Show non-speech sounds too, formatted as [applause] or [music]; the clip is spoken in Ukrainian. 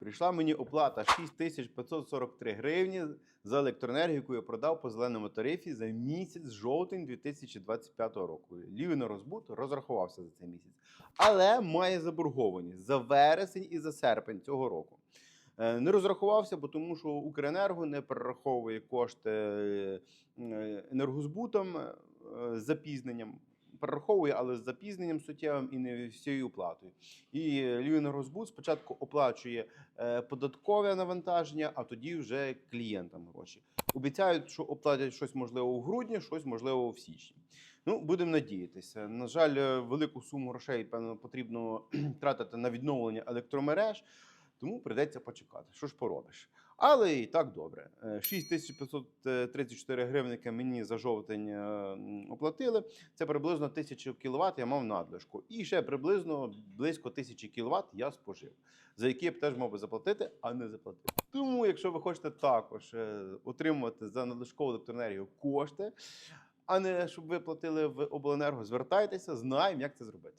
Прийшла мені оплата 6543 гривні за електроенергію, яку я продав по зеленому тарифі за місяць жовтень 2025 року. Лівий на розбут розрахувався за цей місяць, але має заборгованість за вересень і за серпень цього року. Е, Не розрахувався, бо тому що Укренерго не перераховує кошти е, енергозбутом е, запізненням. Перераховує, але з запізненням суттєвим і не всією оплатою. І Львівенергозбут спочатку оплачує е, податкове навантаження, а тоді вже клієнтам гроші. Обіцяють, що оплатять щось можливо в грудні, щось можливо в січні. Ну, будемо надіятися. На жаль, е, велику суму грошей певно потрібно [clears throat] тратити на відновлення електромереж. Тому прийдеться почекати. Що ж поробиш? Але і так добре. Е, 6534 гривники мені за жовтень е, оплатили. Це приблизно 1000 кВт я мав надлишку. І ще приблизно близько 1000 кВт я спожив, за які я б теж мав би заплатити, а не заплатив. Тому, якщо ви хочете також е, отримувати за надлишкову електроенергію кошти, а не щоб ви платили в обленерго, звертайтеся, знаємо, як це зробити.